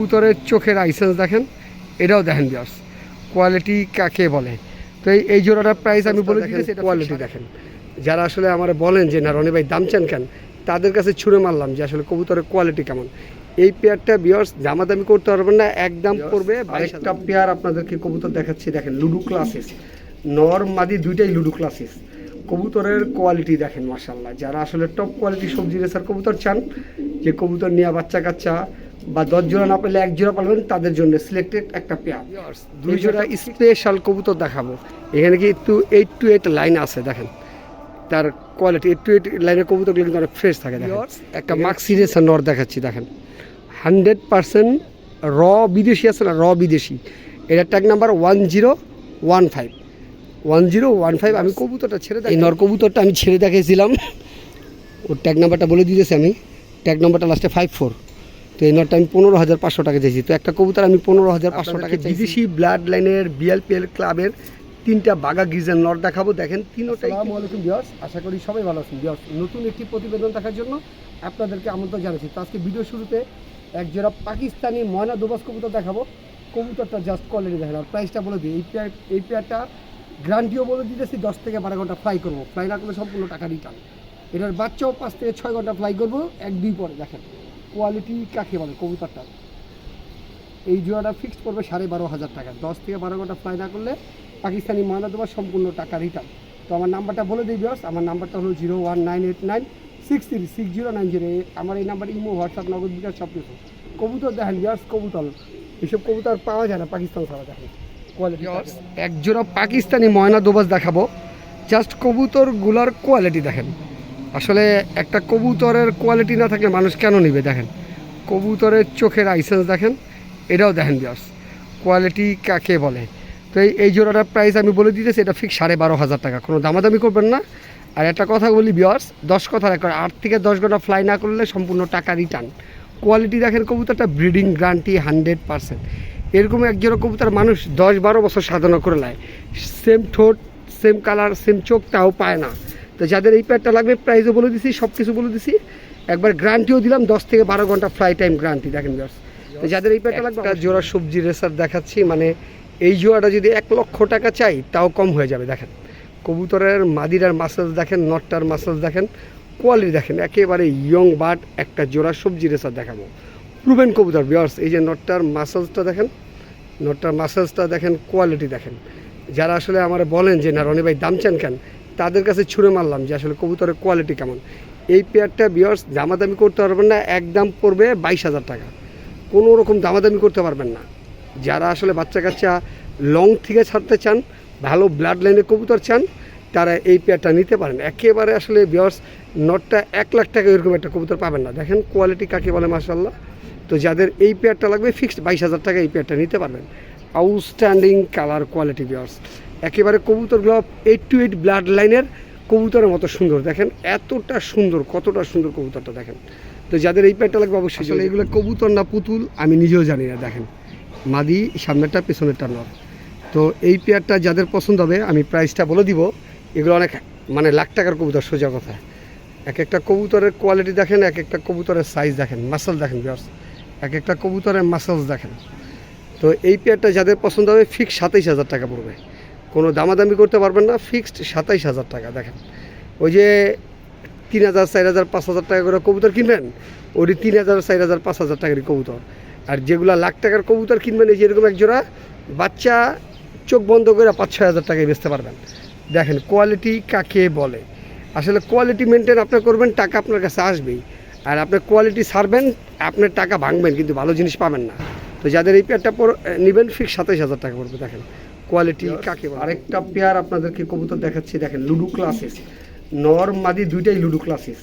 কবুতরের চোখের আইসেন্স দেখেন এটাও দেখেন বিয়ার্স কোয়ালিটি কাকে বলে? তো এই এই জোড়াটার প্রাইস আমি বলে দিয়েছি কোয়ালিটি দেখেন। যারা আসলে আমার বলেন যে না রনি ভাই দাম চান কেন? তাদের কাছে ছুঁড়ে মারলাম যে আসলে কবুতরের কোয়ালিটি কেমন। এই পেয়ারটা বিয়ার্স দামাদামি করতে পারবেন না একদম পড়বে আরেকটা পেয়ার আপনাদেরকে কবুতর দেখাচ্ছি দেখেন লুডু ক্লাসেস নর মাদি দুইটাই লুডু ক্লাসেস কবুতরের কোয়ালিটি দেখেন মাসাল্লাহ যারা আসলে টপ কোয়ালিটি সবজি রেসার কবুতর চান যে কবুতর নিয়ে বাচ্চা কাচ্চা বা দশ জোড়া না পেলে এক জোড়া পালবেন তাদের জন্য সিলেক্টেড একটা পেয়ার। দুই জোড়া স্পেশাল কবুতর দেখাবো। এখানে কিন্তু এইট টু এইট লাইন আছে দেখেন। তার কোয়ালিটি এইট টু এইট লাইনের কবুতরগুলো কিন্তু অনেক ফ্রেশ থাকে দেখেন। একটা মার্ক সিরিয়াস নর দেখাচ্ছি দেখেন। হান্ড্রেড পার্সেন্ট র বিদেশি আছে না র বিদেশি। এটা tag number one zero one five one zero one five আমি কবুতরটা ছেড়ে এই নর কবুতরটা আমি ছেড়ে দেখেছিলাম ওর ট্যাগ নাম্বারটা বলে দিয়েছি আমি। ট্যাগ নাম্বারটা লাস্টে ফাইভ ফোর তো এই নটটা আমি পনেরো হাজার পাঁচশো টাকা চাইছি। তো একটা কবুতর আমি পনেরো হাজার পাঁচশো টাকা বিদেশি ব্লাড লাইনের বিএলপিএল ক্লাবের তিনটা বাগা গিজের নট দেখাবো। দেখেন তিনোটাই আলাইকুম বিয়ার্স আশা করি সবাই ভালো আছেন। বিয়ার্স নতুন একটি প্রতিবেদন দেখার জন্য আপনাদেরকে আমন্ত্রণ জানাচ্ছি। তো আজকে ভিডিও শুরুতে এক জোড়া পাকিস্তানি ময়না দুবাস কবুতর দেখাবো। কবুতরটা জাস্ট কোয়ালিটি দেখেন। আর প্রাইসটা বলে দিই। এই পেয়ার এই পেয়ারটা গ্রান্টিও বলে দিতেছি, দশ থেকে বারো ঘণ্টা ফ্লাই করব। ফ্লাই না করলে সম্পূর্ণ টাকা রিটার্ন এটার বাচ্চাও পাঁচ থেকে ছয় ঘণ্টা ফ্লাই করব, এক দুই পরে, দেখেন। কোয়ালিটি কাকে বলে, কবুতরটা? এই জোড়াটা ফিক্সড করবে সাড়ে বারো হাজার টাকা। দশ থেকে বারো ঘণ্টা ফ্লাই না করলে পাকিস্তানি ময়না দেওয়ার সম্পূর্ণ টাকা রিটার্ন তো আমার নাম্বারটা বলে দিই বিয়স আমার নাম্বারটা হলো zero one nine eight nine six three, six zero nine zero. আমার এই নাম্বার ইমো, হোয়াটসঅ্যাপ, নগদ বিকাশ সব কিছু কবুতর দেখেন বিয়ার্স কবুতর। এসব কবুতর পাওয়া যায় না, পাকিস্তান ছাড়া দেখেন। কোয়ালিটি এক জোড়া পাকিস্তানি ময়না দোবাস দেখাবো। জাস্ট কবুতরগুলোর কোয়ালিটি দেখেন। আসলে একটা কবুতরের কোয়ালিটি না থাকলে মানুষ কেন নেবে দেখেন। কবুতরের চোখের আইসেন্স দেখেন এটাও দেখেন বিয়ার্স কোয়ালিটি কাকে বলে? তো এই এই জোড়াটার প্রাইস আমি বলে দিতেছি এটা ফিক্স সাড়ে বারো হাজার টাকা। কোনো দামাদামি করবেন না। আর একটা কথা বলি বিয়ার্স দশ কথা এক আট থেকে দশ ঘণ্টা ফ্লাই না করলে সম্পূর্ণ টাকা রিটার্ন কোয়ালিটি দেখেন কবুতরটা ব্রিডিং গ্যারান্টি হান্ড্রেড পার্সেন্ট এরকম এক জোড়া কবুতর মানুষ দশ বারো বছর সাধনা করে নেয়। সেম ঠোঁট সেম কালার সেম চোখ তাও পায় না। তো যাদের এই প্যাডটা লাগবে প্রাইসও বলে দিছি সব কিছু বলে দিছি। একবার গ্যারান্টিও দিলাম দশ থেকে বারো ঘণ্টা ফ্লাই টাইম গ্যারান্টি দেখেন বিয়ার্স তো যাদের এই প্যাডটা লাগবে জোড়া সবজি রেসার দেখাচ্ছি মানে এই জোড়াটা যদি এক লক্ষ টাকা চাই তাও কম হয়ে যাবে দেখেন। কবুতরের মাদিরার মাসেলস দেখেন নটটার মাসেলস দেখেন কোয়ালিটি দেখেন একেবারে ইয়ং বার্ড একটা জোড়া সবজি রেসার দেখাবো। প্রুভেন কবুতর বিয়ার্স এই যে নটটার মাসেলসটা দেখেন নটটার মাসেলসটা দেখেন কোয়ালিটি দেখেন। যারা আসলে আমার বলেন যে, না, রনি ভাই, দাম চান কেন? তাদের কাছে ছুঁড়ে মারলাম যে, আসলে কবুতরের কোয়ালিটি কেমন। এই পেয়ারটা বিয়ার্স দামাদামি করতে পারবেন না একদম পড়বে বাইশ হাজার টাকা। কোনো রকম দামাদামি করতে পারবেন না। যারা আসলে বাচ্চা কাচ্চা লং থেকে ছাড়তে চান, ভালো ব্লাড লাইনের কবুতর চান, তারা এই পেয়ারটা নিতে পারেন। একেবারে আসলে বিয়ার্স নটটা এক লাখ টাকা এরকম একটা কবুতর পাবেন না। দেখেন কোয়ালিটি কাকে বলে মাসাল্লাহ তো যাদের এই পেয়ারটা লাগবে ফিক্সড বাইশ হাজার টাকা এই পেয়ারটা নিতে পারবেন। আউটস্ট্যান্ডিং কালার কোয়ালিটি বিয়ার্স একেবারে কবুতরগুলো এইট টু এইট ব্লাড লাইনের কবুতরের মতো সুন্দর। দেখেন এতটা সুন্দর কতটা সুন্দর কবুতরটা দেখেন। তো যাদের এই পেয়ারটা লাগবে অবশ্যই আসলে এগুলো কবুতর না পুতুল আমি নিজেও জানি না দেখেন। মাদি সামনেরটা পেছনেরটা নর। তো এই পেয়ারটা যাদের পছন্দ হবে আমি প্রাইসটা বলে দিব। এগুলো অনেক মানে লাখ টাকার কবুতর সোজা কথা। এক একটা কবুতরের কোয়ালিটি দেখেন এক একটা কবুতরের সাইজ দেখেন। মাসল দেখেন বিয়ার্স এক একটা কবুতরের মাসলস দেখেন। তো এই পেয়ারটা যাদের পছন্দ হবে ফিক্সড সাতাইশ হাজার টাকা পড়বে। কোনো দামাদামি করতে পারবেন না ফিক্সড সাতাইশ হাজার টাকা, দেখেন। ওই যে তিন হাজার, চার হাজার, পাঁচ হাজার টাকা করে কবুতর কিনবেন ওটি তিন হাজার, চার হাজার, পাঁচ হাজার টাকারই কবুতর। আর যেগুলো লাখ টাকার কবুতর কিনবেন, এই যে এরকম এক জোড়া, বাচ্চা চোখ বন্ধ করে পাঁচ, ছয় হাজার টাকায় বেচতে পারবেন। দেখেন কোয়ালিটি কাকে বলে? আসলে কোয়ালিটি মেনটেন আপনি করবেন, টাকা আপনার কাছে আসবেই। আর আপনার কোয়ালিটি সারবেন আপনার টাকা ভাঙবেন কিন্তু ভালো জিনিস পাবেন না। তো যাদের এই পেয়ারটা পর নেবেন ফিক্স সাতাইশ হাজার টাকা পড়বে দেখেন। কোয়ালিটি কাকে বলে? আরেকটা পেয়ার আপনাদেরকে কবুতর দেখাচ্ছি দেখেন লুডু ক্লাসেস নর মাদি দুইটাই লুডু ক্লাসেস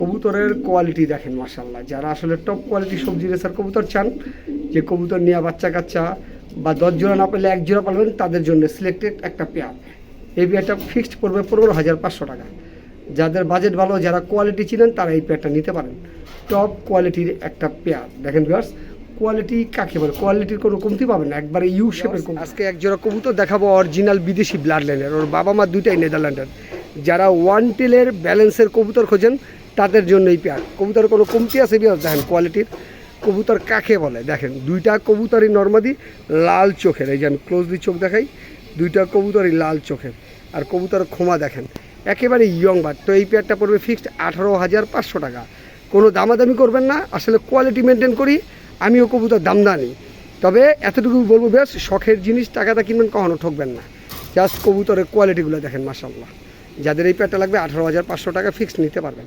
কবুতরের কোয়ালিটি দেখেন মার্শাল্লাহ যারা আসলে টপ কোয়ালিটি সবজি রেসার কবুতর চান যে কবুতর নিয়ে বাচ্চা কাচ্চা বা দশ জোড়া না পেলে এক জোড়া পালবেন তাদের জন্য সিলেক্টেড একটা পেয়ার এই পেয়ারটা ফিক্সড পড়বে পনেরো হাজার পাঁচশো টাকা। যাদের বাজেট ভালো যারা কোয়ালিটি ছিলেন তারা এই পেয়ারটা নিতে পারেন। টপ কোয়ালিটির একটা পেয়ার দেখেন ভিউয়ার্স কোয়ালিটি কাকে বলে? কোয়ালিটির কোনো কমতি পাবেন না। একবারে ইউ শেপের আজকে এক জোড়া কবুতর দেখাবো অরিজিনাল বিদেশি ব্লাড লাইনের ওর বাবা মা দুইটাই নেদারল্যান্ডের। যারা ওয়ান টেলের ব্যালেন্সের কবুতর খোঁজেন তাদের জন্য এই পেয়ার কবুতর কোনো কমতি আছে বিয়ার দেখেন কোয়ালিটির কবুতর কাকে বলে? দেখেন দুইটা কবুতরই নর্মাদি লাল চোখের। এই যে আমি ক্লোজলি চোখ দেখাই দুইটা কবুতরই লাল চোখের। আর কবুতর ক্ষমা দেখেন। একেবারে ইয়ং বাট তো এই পেয়ারটা পড়বে ফিক্সড আঠারো হাজার পাঁচশো টাকা। কোনো দামাদামি করবেন না, আসলে কোয়ালিটি মেনটেন করি, আমিও কবুতর দাম দানি তবে এতটুকু বলব বেশ শখের জিনিস টাকাটা কিনবেন, কখনো ঠকবেন না। জাস্ট কবুতরের কোয়ালিটিগুলো দেখেন মাসাল্লাহ যাদের এই প্যাডটা লাগবে, আঠারো হাজার পাঁচশো টাকা ফিক্স নিতে পারবেন।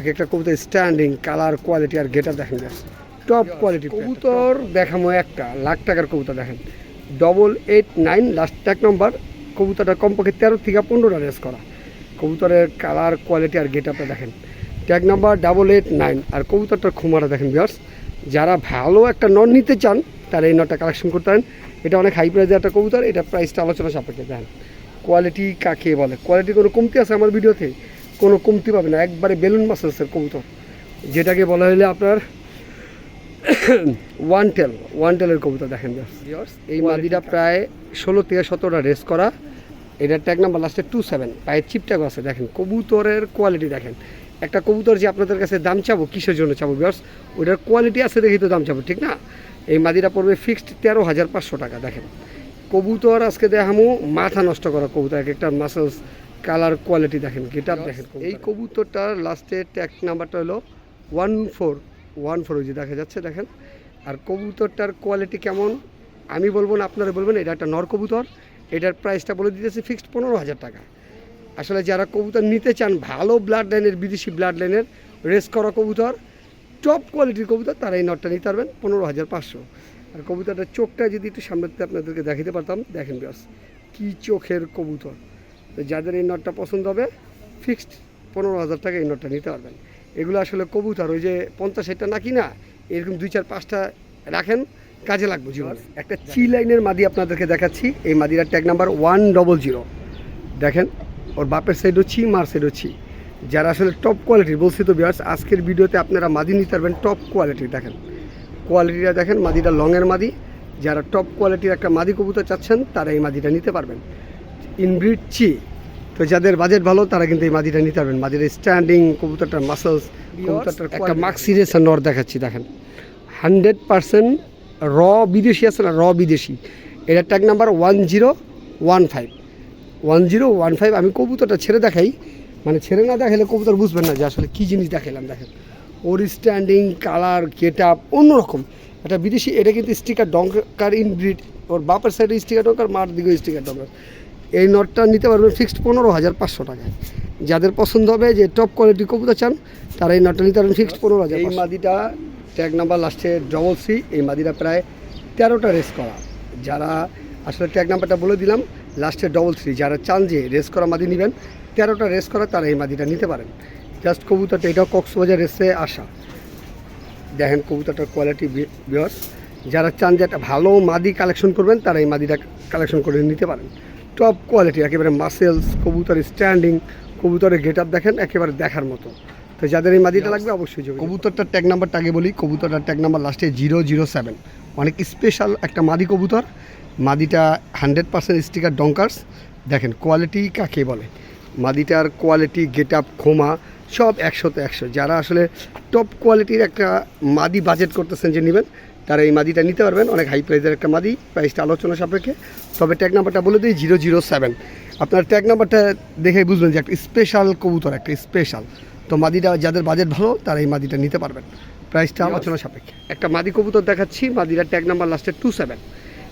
এক একটা কবুতর স্ট্যান্ডিং কালার কোয়ালিটি আর গেটার দেখেন জাস্ট টপ কোয়ালিটি কবুতর দেখামো একটা, লাখ টাকার কবুতর দেখেন। ডবল এইট নাইন লাস্ট এক নম্বর কবুতরটা কমপক্ষে তেরো থেকে পনেরোটা রেস করা। কবুতরের কালার কোয়ালিটি আর গেট আপটা দেখেন। Tag number double eight nine আর কবুতরটার খুমারা দেখেন বিয়ার্স যারা ভালো একটা নট নিতে চান তারা এই নটটা কালেকশন করতে পারেন। এটা অনেক হাই প্রাইজের একটা কবুতর এটা প্রাইসটা আলোচনা সাপেক্ষে দেখেন। কোয়ালিটি কাকে বলে? কোয়ালিটি কোনো কমতি আছে আমার ভিডিওতে? কোনো কমতি পাবে না একবারে বেলুন মাসেলসের কবুতর। যেটাকে বলা হলে আপনার ওয়ান টেল ওয়ান টেলের কবুতর দেখেন। এই মাদিটা প্রায় ষোলো থেকে সতেরোটা রেস করা। এটার ট্যাগ নাম্বার লাস্টে টু সেভেন পায়ের চিপটাক আছে, দেখেন, কবুতরের কোয়ালিটি দেখেন। একটা কবুতর যে আপনাদের কাছে দাম চাবো, কিসের জন্য চাবো বিয়ার্স ওইটার কোয়ালিটি আছে দেখেই তো দাম চাবো, ঠিক না? এই মাদিটা পড়বে ফিক্সড তেরো হাজার পাঁচশো টাকা, দেখেন। কবুতর আজকে দেখামো, মাথা নষ্ট করা কবুতর, এক একটা মাসেলস কালার কোয়ালিটি দেখেন গেট আপ দেখেন এই কবুতরটার লাস্টে ট্যাগ নাম্বারটা হলো ওয়ান ফোর ওয়ান ফোর যে দেখা যাচ্ছে, দেখেন। আর কবুতরটার কোয়ালিটি কেমন? আমি বলব না, আপনারা বলবেন, এটা একটা নর কবুতর। এটার প্রাইসটা বলে দিতেছি ফিক্সড পনেরো হাজার টাকা। আসলে যারা কবুতর নিতে চান, ভালো ব্লাড লাইনের বিদেশি ব্লাড লাইনের রেস করা কবুতর টপ কোয়ালিটির কবুতর, তারা এই নটটা নিতে পারবেন পনেরো হাজার পাঁচশো। আর কবুতরটার চোখটা যদি একটু সামনে আপনাদেরকে দেখাতে পারতাম, দেখেন ব্যাস কী চোখের কবুতর। তো যাদের এই নটটা পছন্দ হবে ফিক্সড পনেরো হাজার টাকা এই নটটা নিতে পারবেন। এগুলো আসলে কবুতর, ওই যে পঞ্চাশ ষাটটা নাকি না এরকম দুই চার পাঁচটা রাখেন কাজে লাগবে জীবনে। একটা চি লাইনের মাদি আপনাদেরকে দেখাচ্ছি। এই মাদিরার tag number one double zero দেখেন ওর বাপের সাইডও ছি মার সাইডও ছি যারা আসলে টপ কোয়ালিটির বলছি তো বিয়ার্স আজকের ভিডিওতে আপনারা মাদি নিতে পারবেন টপ কোয়ালিটির দেখেন কোয়ালিটিটা দেখেন মাদিটা লংয়ের মাদি। যারা টপ কোয়ালিটির একটা মাদি কবুতর চাচ্ছেন তারা এই মাদিটা নিতে পারবেন। ইনব্রিড চি তো যাদের বাজেট ভালো তারা কিন্তু এই মাদিটা নিতে পারবেন। মাদির স্ট্যান্ডিং কবুতরটার মাসেলস কবুতরটার একটা মার্ক নর দেখাচ্ছি দেখেন। হান্ড্রেড পার্সেন্ট র বিদেশি আছে না র বিদেশি। এটা tag number one zero one five one zero one five আমি কবুতরটা ছেড়ে দেখাই। মানে ছেড়ে না দেখালে কবুতর বুঝবেন না যে আসলে কী জিনিস দেখাইলাম দেখেন। ওর স্ট্যান্ডিং কালার গেট আপ অন্যরকম। একটা বিদেশি এটা কিন্তু স্টিকার ডঙ্কার ইন ব্রিড ওর বাপের সাইডে স্টিকার ডঙ্কার মার দিকে স্টিকার ডঙ্কার এই নটটা নিতে পারবেন ফিক্সড পনেরো হাজার পাঁচশো টাকায়। যাদের পছন্দ হবে যে টপ কোয়ালিটি কবুতর চান তারা এই নটটা নিতে পারবেন ফিক্সড পনেরো হাজার এই মাদিটা ট্যাগ নাম্বার লাস্টে ডবল সি এই মাদিটা প্রায় তেরোটা রেস করা। যারা আসলে ট্যাগ নাম্বারটা বলে দিলাম লাস্টে ডবল থ্রি যারা চান যে রেস করা মাদি নেবেন, তেরোটা রেস করা তারা এই মাদিটা নিতে পারেন। জাস্ট কবুতরটা, এটাও কক্সবাজার রেসে আসা। দেখেন কবুতরটার কোয়ালিটি বিয়ার্স যারা চান যে একটা ভালো মাদি কালেকশন করবেন, তারা এই মাদিটা কালেকশন করে নিতে পারেন। টপ কোয়ালিটি একেবারে মাসেলস কবুতরের স্ট্যান্ডিং কবুতরের গেট আপ দেখেন, একেবারে দেখার মতো। তো যাদের এই মাদিটা লাগবে অবশ্যই যোগাযোগ কবুতরটার ট্যাগ নাম্বারটা আগে বলি, কবুতরটার ট্যাগ নাম্বার লাস্টে জিরো জিরো সেভেন অনেক স্পেশাল একটা মাদি কবুতর। মাদিটা হান্ড্রেড পার্সেন্ট স্টিকার ডঙ্কার্স দেখেন কোয়ালিটি কাকে বলে? মাদিটার কোয়ালিটি গেট আপ খোমা সব একশোতে একশো। যারা আসলে টপ কোয়ালিটির একটা মাদি বাজেট করতেছেন যে নেবেন, তারা এই মাদিটা নিতে পারবেন। অনেক হাই প্রাইজের একটা মাদি প্রাইসটা আলোচনা সাপেক্ষে। তবে ট্যাগ নাম্বারটা বলে দিই জিরো জিরো সেভেন আপনার ট্যাগ নাম্বারটা দেখে বুঝবেন যে একটা স্পেশাল কবুতর, একটা স্পেশাল তো মাদিটা যাদের বাজেট ভালো তারা এই মাদিটা নিতে পারবেন। প্রাইসটা আলোচনা সাপেক্ষে। একটা মাদি কবুতর দেখাচ্ছি মাদিটার ট্যাগ নাম্বার লাস্টে টু সেভেন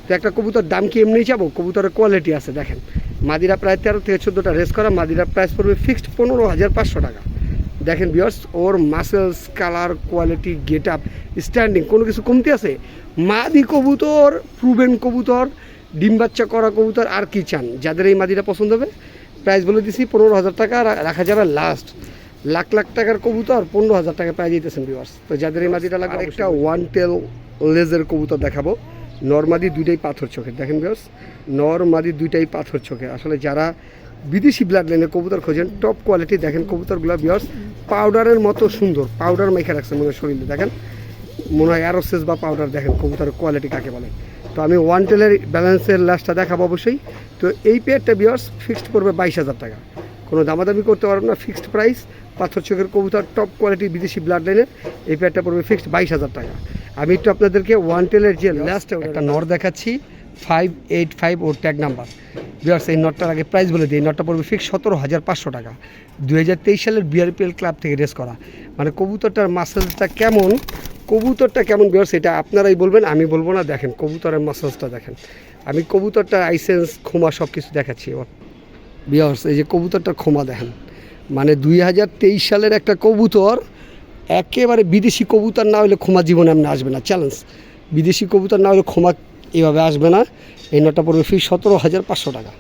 তো একটা কবুতর দাম কি এমনি যাব কবুতরের কোয়ালিটি আছে দেখেন। মাদিরা প্রায় তেরো থেকে চোদ্দোটা রেস করা মাদিরা প্রাইস পড়বে ফিক্সড পনেরো হাজার পাঁচশো টাকা। দেখেন বিয়ার্স ওর muscles colour quality get up standing কোনো কিছু কমতি আছে? মাদি কবুতর প্রুভেন কবুতর ডিম বাচ্চা করা কবুতর আর কি চান? যাদের এই মাদিটা পছন্দ হবে প্রাইস বলে দিছি পনেরো হাজার টাকা রাখা যাবে লাস্ট লাখ লাখ টাকার কবুতর পনেরো হাজার টাকা প্রাইস দিতেছেন বিয়ার্স তো যাদের এই মাদিটা লাগবে একটা ওয়ান টেল লেজের কবুতর দেখাবো। নর্মাদি দুইটাই পাথর চোখের দেখেন বিয়ার্স নর্মাদি দুইটাই পাথর চোখে। আসলে যারা বিদেশি ব্লাড লাইনের কবুতর খোঁজেন টপ কোয়ালিটি দেখেন কবুতরগুলো বিয়ার্স পাউডারের মতো সুন্দর। পাউডার মেখে রাখছে মনে হয় শরীরে দেখেন? মনে হয় অ্যারোসেস বা পাউডার দেখেন কবুতরের কোয়ালিটি কাকে বলে। তো আমি ওয়ান টেলের ব্যালেন্সের লাস্টটা দেখাবো অবশ্যই। তো এই পেয়ারটা বিয়ার্স ফিক্সড পড়বে বাইশ হাজার টাকা। কোনো দামাদামি করতে পারবেন না ফিক্সড প্রাইস পাথর চোখের কবুতর টপ কোয়ালিটি বিদেশি ব্লাড লাইনের এই পেয়ারটা পড়বে ফিক্সড বাইশ হাজার টাকা। আমি একটু আপনাদেরকে ওয়ান টেলের যে লাস্ট একটা নর দেখাচ্ছি। ফাইভ এইট ফাইভ ওর ট্যাগ নাম্বার বিয়ার্স এই নটটার আগে প্রাইস বলে দিই। নটটা পড়বে ফিক্স সতেরো হাজার পাঁচশো টাকা। দু হাজার তেইশ সালের বিআরপিএল ক্লাব থেকে রেস করা। মানে কবুতরটার মাসেলসটা কেমন? কবুতরটা কেমন বিয়ার্স এটা আপনারাই বলবেন আমি বলব না দেখেন কবুতরের মাসেলসটা দেখেন। আমি কবুতরটা আইসেন্স খোমা সব কিছু দেখাচ্ছি। এবার বিয়ার্স এই যে কবুতরটা খোমা দেখেন। মানে দুই হাজার তেইশ সালের একটা কবুতর, একেবারে বিদেশি কবুতর না হলে ক্ষমা জীবনে আপনি আসবে না। চ্যালেঞ্জ বিদেশি কবুতর না হলে ক্ষমা এভাবে আসবে না। এই নটা পড়বে ফি সতেরো হাজার পাঁচশো টাকা।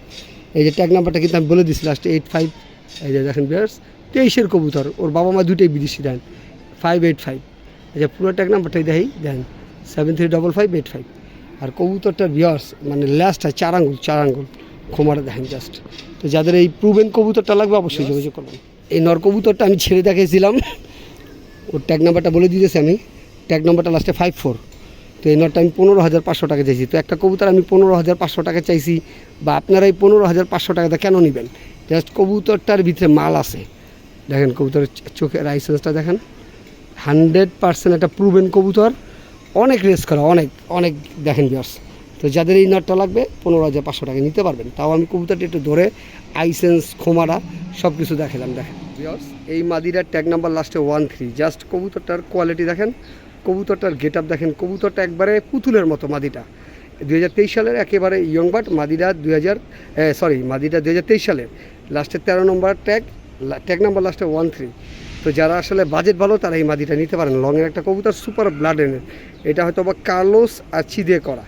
এই যে ট্যাগ নাম্বারটা কিন্তু আমি বলে দিচ্ছি লাস্টে এইট ফাইভ এই যে দেখেন বিয়ার্স তেইশের কবুতর, ওর বাবা মা দুটোই বিদেশি দেন ফাইভ এইট ফাইভ এই যে পুরো ট্যাগ নাম্বারটাই দেখাই then seven three double five eight five আর কবুতরটার বিয়ার্স মানে লাস্টটা চার আঙ্গুল চার আঙ্গুল। খোমাটা দেখেন জাস্ট তো যাদের এই প্রুভেন কবুতরটা লাগবে অবশ্যই যোগাযোগ করবেন। এই নর কবুতরটা আমি ছেড়ে দেখাইছিলাম। ওর ট্যাগ নাম্বারটা বলে দিয়েছি আমি। ট্যাগ নাম্বারটা লাস্টে ফাইভ ফোর তো এই নটটা আমি পনেরো হাজার পাঁচশো টাকা চাইছি। তো একটা কবুতর আমি পনেরো হাজার পাঁচশো টাকা চাইছি বা আপনারা এই পনেরো হাজার পাঁচশো টাকাটা কেন নেবেন? জাস্ট কবুতরটার ভিতরে মাল আছে। দেখেন কবুতরের চ- চোখের লাইসেন্সটা দেখেন। হান্ড্রেড পার্সেন্ট একটা প্রুভেন কবুতর। অনেক রেস করা অনেক অনেক দেখেন বিয়ার্স তো যাদের এই নটটা লাগবে, পনেরো হাজার পাঁচশো টাকা নিতে পারবেন। তাও আমি কবুতরটা একটু ধরে, আইসেন্স, খোমারা সব কিছু দেখালাম, দেখেন। এই মাদিরার ট্যাগ নাম্বার লাস্টে ওয়ান থ্রি জাস্ট কবুতরটার কোয়ালিটি দেখেন, কবুতরটার গেট আপ দেখেন, কবুতরটা একবারে পুতুলের মতো মাদিটা। দুই হাজার তেইশ সালের একেবারে ইয়ং বাট মাদিরা দুই হাজার সরি মাদিরা দুই হাজার তেইশ সালের। লাস্টে তেরো নম্বর ট্যাগ ট্যাগ নাম্বার লাস্টে ওয়ান থ্রি তো যারা আসলে বাজেট ভালো, তারা এই মাদিটা নিতে পারেন। লংয়ের একটা কবুতর সুপার ব্লাড এনের এটা হয়তো বা কার্লোস আর চিদে করা।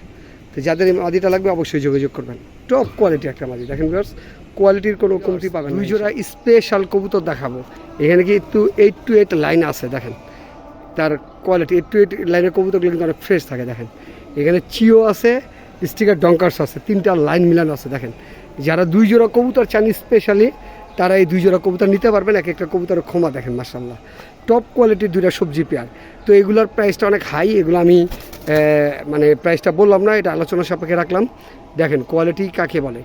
তো যাদের এই মাদিটা লাগবে অবশ্যই যোগাযোগ করবেন। টপ কোয়ালিটি একটা মাদি। দেখেন ভিউয়ার্স কোয়ালিটির কোনো কমতি পাবেন দুই জোড়া স্পেশাল কবুতর দেখাবো। এখানে কি কিন্তু এইট টু এইট লাইন আছে দেখেন। তার কোয়ালিটি এইট টু এইট লাইনের কবুতরগুলো কিন্তু অনেক ফ্রেশ থাকে দেখেন। এখানে চিও আছে স্টিকার ডঙ্কার্স আছে তিনটা লাইন মিলানো আছে দেখেন। যারা দুই জোড়া কবুতর চান স্পেশালি তারা এই দুই জোড়া কবুতর নিতে পারবেন এক একটা কবুতরের ক্ষমা দেখেন মার্শাল্লাহ টপ কোয়ালিটির দুইটা সবজি পেয়ার। তো এগুলোর প্রাইসটা অনেক হাই এগুলো আমি মানে প্রাইসটা বললাম না এটা আলোচনা সাপেক্ষে রাখলাম। দেখেন কোয়ালিটি কাকে বলে?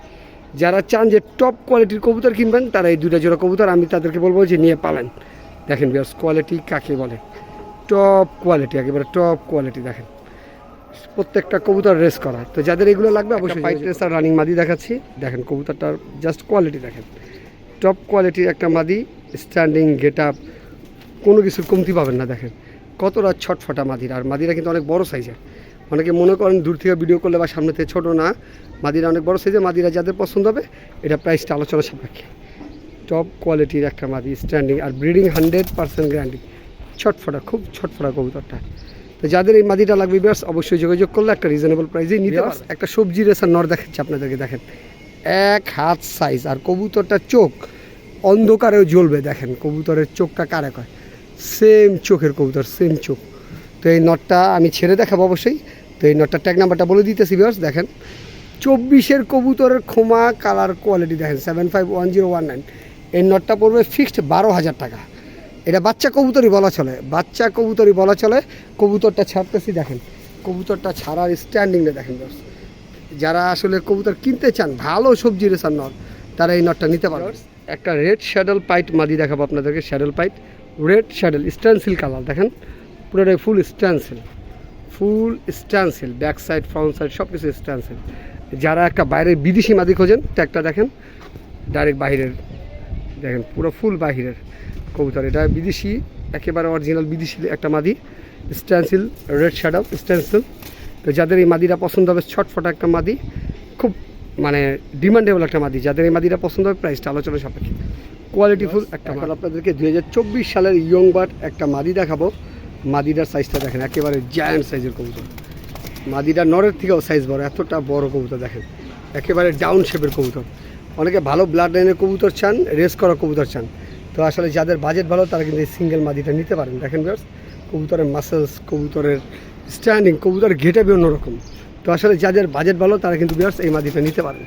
যারা চান যে টপ কোয়ালিটির কবুতর কিনবেন তারা এই দুইটা জোড়া কবুতর আমি তাদেরকে বলব যে নিয়ে পাবেন দেখেন বিয়ার্স কোয়ালিটি কাকে বলে? টপ কোয়ালিটি একেবারে টপ কোয়ালিটি দেখেন। প্রত্যেকটা কবুতর রেস করা। তো যাদের এগুলো লাগবে অবশ্যই ফাইট রেসার রানিং মাদি দেখাচ্ছি। দেখেন কবুতরটার জাস্ট কোয়ালিটি দেখেন। টপ কোয়ালিটির একটা মাদি স্ট্যান্ডিং গেট আপ কোনো কিছুর কমতি পাবেন না দেখেন। কতটা ছটফটা মাদিরা? আর মাদিরা কিন্তু অনেক বড় সাইজের অনেকে মনে করেন দূর থেকে ভিডিও করলে বা সামনে থেকে ছোটো না। মাদিরা অনেক বড় সাইজের মাদিরা যাদের পছন্দ হবে এটা প্রাইসটা আলোচনা সাপেক্ষে। টপ কোয়ালিটির একটা মাদি স্ট্যান্ডিং আর ব্রিডিং হান্ড্রেড পার্সেন্ট গ্যারান্টি ছটফটা খুব ছটফটা কবুতরটা। তো যাদের এই মাদিটা লাগবে বিয়ার্স অবশ্যই যোগাযোগ করলে একটা রিজনেবল প্রাইসেই নিতে পারবেন একটা সবজি রেসার নর দেখাচ্ছি আপনাদেরকে দেখেন। এক হাত সাইজ আর কবুতরটার চোখ অন্ধকারেও জ্বলবে দেখেন। কবুতরের চোখটা কারে কয়? সেম চোখের কবুতর সেম চোখ। তো এই নটটা আমি ছেড়ে দেখাবো অবশ্যই। তো এই নটটা ট্যাগ নাম্বারটা বলে দিতেছি বিয়ার্স দেখেন। চব্বিশের কবুতরের খোমা কালার কোয়ালিটি দেখেন seven five one zero one nine এই নটটা পড়বে ফিক্সড বারো হাজার টাকা। এটা বাচ্চা কবুতরই বলা চলে, বাচ্চা কবুতরই বলা চলে। কবুতরটা ছাড়তেছি, দেখেন। কবুতরটা ছাড়ার স্ট্যান্ডিংটা দেখেন বস যারা আসলে কবুতর কিনতে চান, ভালো সবজি রেসার নট তারা এই নটটা নিতে পারবে। একটা রেড শ্যাডেল পাইট মাদি দেখাবো আপনাদেরকে saddle pied red saddle, stencil colour, দেখেন। পুরোটাই full stencil full stencil, back side, front side সব কিছু স্ট্যান্সিল। যারা একটা বাইরের বিদেশি মাদি খোঁজেন, ট্যাগটা দেখেন, ডাইরেক্ট বাহিরের, দেখেন, পুরো ফুল বাহিরের কবুতর। এটা বিদেশি, একেবারে অরিজিনাল বিদেশি একটা মাদি, স্ট্যান্সিল, রেড শ্যাডাল, স্ট্যান্সিল। তো যাদের এই মাদিটা পছন্দ হবে, ছটফটা একটা মাদি, খুব মানে ডিমান্ডেবল একটা মাদি। যাদের এই মাদিটা পছন্দ হবে, প্রাইসটা আলোচনা সাপেক্ষে। কোয়ালিটিফুল একটা এখন আপনাদেরকে দুই হাজার চব্বিশ সালের ইয়ং বার্ড একটা মাদি দেখাবো। মাদিটার সাইজটা দেখেন একেবারে জায়ান্ট সাইজের কবুতর। মাদিটা নরের থেকেও সাইজ বড় এতটা বড় কবুতর দেখেন। একেবারে ডাউন শেপের কবুতর। অনেকে ভালো ব্লাড লাইনের কবুতর চান রেস করা কবুতর চান। তো আসলে যাদের বাজেট ভালো তারা কিন্তু এই সিঙ্গেল মাদিটা নিতে পারেন। দেখেন ব্যাস কবুতরের মাসেলস কবুতরের স্ট্যান্ডিং কবুতরের ঘেটাবে অন্যরকম তো আসলে যাদের বাজেট ভালো তারা কিন্তু বিয়ার্স এই মাদিটা নিতে পারেন।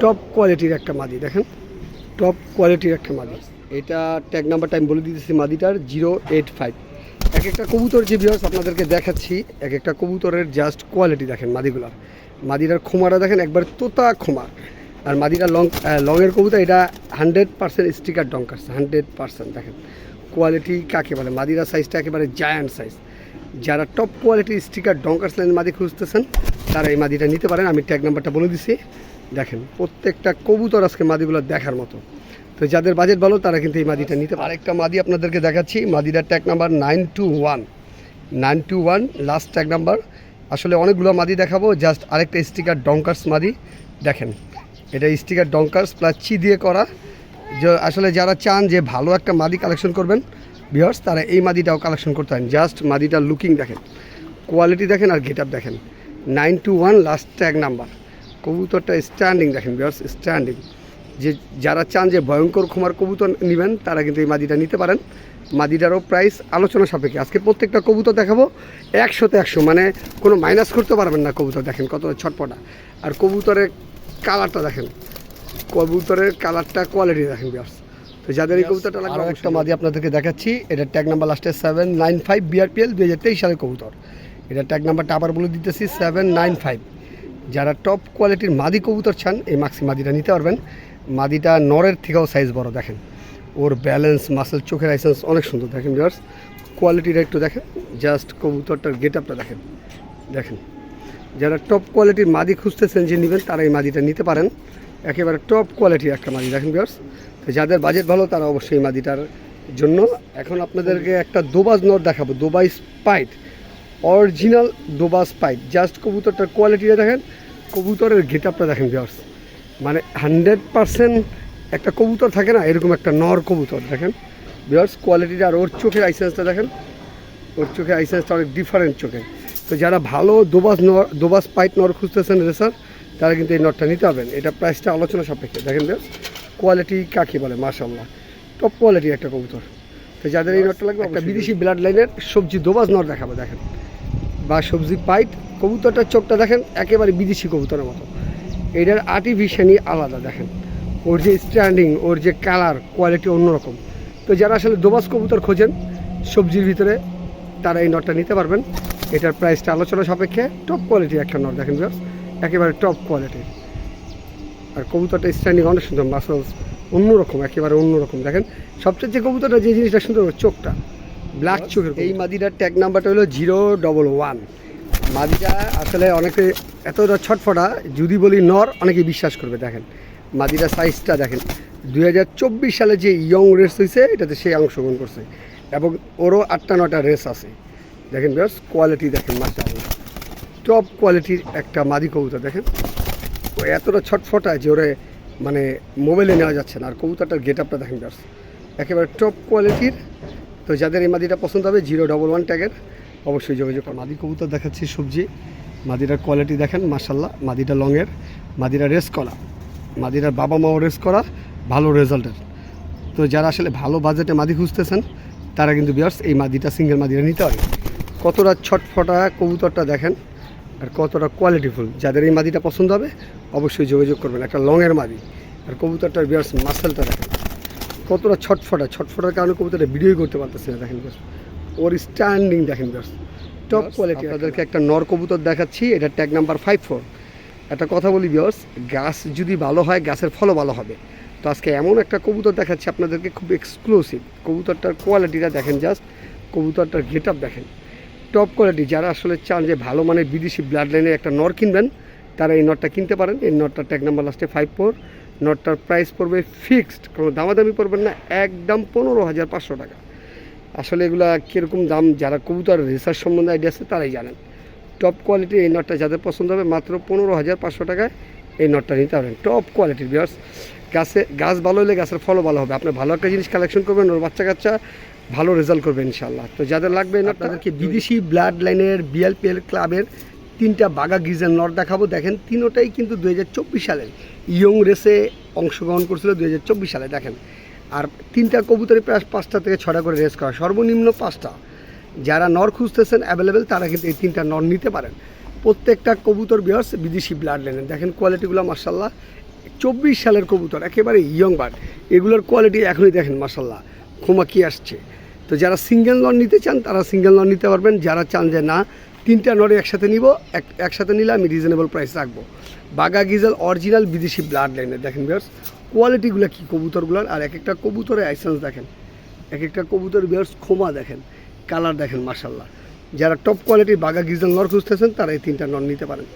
টপ কোয়ালিটির একটা মাদি দেখেন। টপ কোয়ালিটির একটা মাদি। এটা ট্যাগ নাম্বারটা আমি বলে দিতেছি মাদিটার জিরো এইট ফাইভ এক একটা কবুতর যে বিয়ার্স আপনাদেরকে দেখাচ্ছি, এক একটা কবুতরের জাস্ট কোয়ালিটি দেখেন মাদিগুলার। মাদিটার খোমাটা দেখেন, একবার তোতা খোমা। আর মাদিটা লং লংয়ের কবুতর, এটা hundred percent sticker donkers hundred percent দেখেন। কোয়ালিটি কাকে বলে? মাদিরা সাইজটা একেবারে জায়ান্ট সাইজ যারা টপ কোয়ালিটির স্টিকার ডঙ্কার্স লাইন মাদি খুঁজতেছেন, তারা এই মাদিটা নিতে পারেন। আমি ট্যাগ নাম্বারটা বলে দিছি। দেখেন, প্রত্যেকটা কবুতর আজকে মাদিগুলো দেখার মতো। তো যাদের বাজেট ভালো, তারা কিন্তু এই মাদিটা নিতে পারে। আরেকটা মাদি আপনাদেরকে দেখাচ্ছি মাদিটার tag number nine two one nine two one last tag number আসলে অনেকগুলো মাদি দেখাবো জাস্ট আরেকটা স্টিকার ডঙ্কার্স মাদি। দেখেন, এটা স্টিকার ডঙ্কার্স প্লাস চি দিয়ে করা। আসলে যারা চান যে ভালো একটা মাদি কালেকশন করবেন বিহার্স তারা এই মাদিটাও কালেকশন করতে হয় জাস্ট মাদিটার লুকিং দেখেন কোয়ালিটি দেখেন আর গেট দেখেন। Nine two one last tag number কবুতরটা স্ট্যান্ডিং দেখেন বিহার্স স্ট্যান্ডিং যে যারা চান যে ভয়ঙ্কর খুমার কবুতর নেবেন তারা কিন্তু এই মাদিটা নিতে পারেন। মাদিটারও প্রাইস আলোচনা সাপেক্ষে। আজকে প্রত্যেকটা কবুতর দেখাবো একশোতে একশো মানে কোনো মাইনাস করতে পারবেন না কবুতর দেখেন কতটা ছটপটা। আর কবুতরের কালারটা দেখেন। কবুতরের কালারটা কোয়ালিটি দেখেন বিয়ার্স তো যাদের এই কবুতরটা লাগবে একটা মাদি আপনাদেরকে দেখাচ্ছি। এটা ট্যাগ নাম্বার লাস্টে সেভেন নাইন ফাইভ বিআরপিএল দু হাজার তেইশ সালের কবুতর। এটা ট্যাগ নাম্বারটা আবার বলে দিতেছি সেভেন নাইন ফাইভ যারা টপ কোয়ালিটির মাদি কবুতর চান, এই মাক্সি মাদিটা নিতে পারবেন। মাদিটা নরের থেকেও সাইজ বড়, দেখেন। ওর ব্যালেন্স মাসেল চোখের আইসেন্স অনেক সুন্দর, দেখেন বিয়ার্স কোয়ালিটিটা একটু দেখেন জাস্ট কবুতরটার গেট আপটা দেখেন। দেখেন, যারা টপ কোয়ালিটির মাদি খুঁজতেছেন যে নেবেন, তারা এই মাদিটা নিতে পারেন। একেবারে টপ কোয়ালিটির একটা মাদি, দেখেন বিয়ার্স তো যাদের বাজেট ভালো, তারা অবশ্যই মাদিটার জন্য। এখন আপনাদেরকে একটা দোবাজ নর দেখাবো, দোবাই স্পাইট অরিজিনাল দোবাজ পাইপ। জাস্ট কবুতরটার কোয়ালিটিটা দেখেন কবুতরের গেট আপটা দেখেন বিয়ার্স মানে হান্ড্রেড পারসেন্ট একটা কবুতর থাকে না এরকম একটা নর কবুতর দেখেন। বিয়ার্স কোয়ালিটিটা আর ওর চোখের আইসেন্সটা দেখেন। ওর চোখে আইসেন্সটা অনেক ডিফারেন্ট চোখে। তো যারা ভালো দোবাস নর দোবাস পাইপ নর খুঁজতেছেন রেসার তারা কিন্তু এই নটটা নিতে পারবেন। এটা প্রাইসটা আলোচনা সাপেক্ষে। দেখেন বেশ কোয়ালিটি কাকে বলে মাশাল্লাহ টপ কোয়ালিটি একটা কবুতর। তো যাদের এই নটটা লাগবে একটা বিদেশি ব্লাড লাইনের সবজি দোবাস নর দেখাবো দেখেন। বা সবজি পাইট, কবুতরটার চোখটা দেখেন, একেবারে বিদেশি কবুতরের মতো। এটার আর্টিফিশিয়ালি আলাদা, দেখেন। ওর যে স্ট্যান্ডিং ওর যে কালার কোয়ালিটি অন্যরকম। তো যারা আসলে দোবাস কবুতর খোঁজেন, সবজির ভিতরে তারা এই নটটা নিতে পারবেন। এটার প্রাইসটা আলোচনা সাপেক্ষে টপ কোয়ালিটি একটা নট, দেখেন জাস্ট একেবারে টপ কোয়ালিটি আর কবুতরটা স্ট্যান্ডিং অনেক সুন্দর মাসলস অন্যরকম, একেবারে অন্যরকম, দেখেন। সবচেয়ে যে কবুতরটা, যে জিনিসটা সুন্দর চোখটা। ব্ল্যাক চোখের এই মাদিটার ট্যাগ নাম্বারটা হলো জিরো ডবল ওয়ান। মাদিটা আসলে অনেকে এতটা ছটফটা যদি বলি নর অনেকে বিশ্বাস করবে দেখেন। মাদিটা সাইজটা দেখেন। দু হাজার চব্বিশ সালে যে ইয়ং রেস হয়েছে এটাতে সে অংশগ্রহণ করছে। এবং ওরও আটটা নটা রেস আছে। দেখেন বেশ কোয়ালিটি দেখেন মাশাআল্লাহ। টপ কোয়ালিটির একটা মাদি কবুতর দেখেন। ও এতটা ছটফটা যে ওরে মানে মোবাইলে নেওয়া যাচ্ছে না। আর কবুতরটার গেট আপটা দেখেন বেশ একেবারে টপ কোয়ালিটির তো যাদের এই মাদিটা পছন্দ হবে, জিরো ডবল ওয়ান ট্যাগের অবশ্যই যোগাযোগ করুন। মাদি কবুতর দেখাচ্ছি সবজি। মাদিটার কোয়ালিটি দেখেন মাসাল্লাহ মাদিটা লংয়ের মাদিটা রেস করা। মাদিটার বাবা মাও রেস করা, ভালো রেজাল্টের তো যারা আসলে ভালো বাজেটে মাদি খুঁজতেছেন, তারা কিন্তু বিয়ার্স এই মাদিটা সিঙ্গেল মাদিটা নিতে হবে কতটা ছটফটা কবুতরটা দেখেন, আর কতটা কোয়ালিটিফুল যাদের এই মাদিটা পছন্দ হবে, অবশ্যই যোগাযোগ করবেন। একটা লংয়ের মাদি। আর কবুতরটার বিয়ার্স মাসেলটা দেখেন। কতটা ছটফটা ছটফটার কারণে কবুতরটা ভিডিওই করতে পারতেছে না দেখেন বিয়ার্স ওর স্ট্যান্ডিং দেখেন বিয়ার্স টপ কোয়ালিটি আপনাদেরকে একটা নর কবুতর দেখাচ্ছি এটা ট্যাগ নাম্বার ফাইভ ফোর একটা কথা বলি বিয়স গাছ যদি ভালো হয় গাছের ফলও ভালো হবে। তো আজকে এমন একটা কবুতর দেখাচ্ছি আপনাদেরকে খুব এক্সক্লুসিভ কবুতরটার কোয়ালিটিটা দেখেন জাস্ট কবুতরটার গেট আপ দেখেন। টপ কোয়ালিটি যারা আসলে চান যে ভালো মানের বিদেশি ব্লাড লাইনের একটা নর কিনবেন তারা এই নটটা কিনতে পারেন। এই নটটার ট্যাগ নাম্বার লাস্টে ফাইভ ফোর নটটার প্রাইস পড়বে ফিক্সড কোনো দামাদামি পড়বেন না, একদম পনেরো হাজার পাঁচশো টাকা। আসলে এগুলা কীরকম দাম, যারা কবুতর রিসার্চ সম্বন্ধে আইডিয়া আছে, তারাই জানেন। টপ কোয়ালিটির এই নটটা যাদের পছন্দ হবে, মাত্র পনেরো হাজার পাঁচশো টাকায় এই নটটা নিতে পারেন। টপ কোয়ালিটির বিয়ার্স গাছে, গাছ ভালো হলে গাছের ফলও ভালো হবে। আপনি ভালো একটা জিনিস কালেকশন করবেন, ওর বাচ্চা কাচ্চা ভালো রেজাল্ট করবে ইনশাল্লাহ তো যাদের লাগবে নটটা তাদেরকে বিদেশি ব্লাড লাইনের বিএলপিএল ক্লাবের তিনটা বাগা গিজের নট দেখাবো। দেখেন, তিনোটাই কিন্তু দু হাজার চব্বিশ সালের। ইয়ং রেসে অংশগ্রহণ করছিল দু হাজার চব্বিশ সালে, দেখেন। আর তিনটা কবুতরে প্রায় পাঁচটা থেকে ছটা করে রেস করা। সর্বনিম্ন পাঁচটা। যারা নর খুঁজতেছেন অ্যাভেলেবেল তারা কিন্তু এই তিনটা নর নিতে পারেন। প্রত্যেকটা কবুতর বিয়ার্স বিদেশি ব্লাড লাইনের দেখেন কোয়ালিটিগুলো মার্শাল্লাহ চব্বিশ সালের কবুতর, একেবারে ইয়ং বার্ড এগুলোর কোয়ালিটি এখনই দেখেন মার্শাল্লাহ খুমা কি আসছে। তো যারা সিঙ্গেল নর নিতে চান, তারা সিঙ্গেল নর নিতে পারবেন। যারা চান যে না তিনটা নড়ে একসাথে নিব, এক একসাথে নিলে আমি রিজনেবল প্রাইস রাখব। বাগা গিজাল অরিজিনাল বিদেশি ব্লাড লাইনের দেখেন বিয়ার্স কোয়ালিটিগুলো কী কবুতরগুলোর? আর এক একটা কবুতরের আইসেন্স দেখেন এক একটা কবুতর বিয়ার্স খোমা দেখেন কালার দেখেন মার্শাল্লাহ যারা টপ কোয়ালিটির বাগা গিজাল নর খুঁজতেছেন, তারা এই তিনটা নর নিতে পারেন।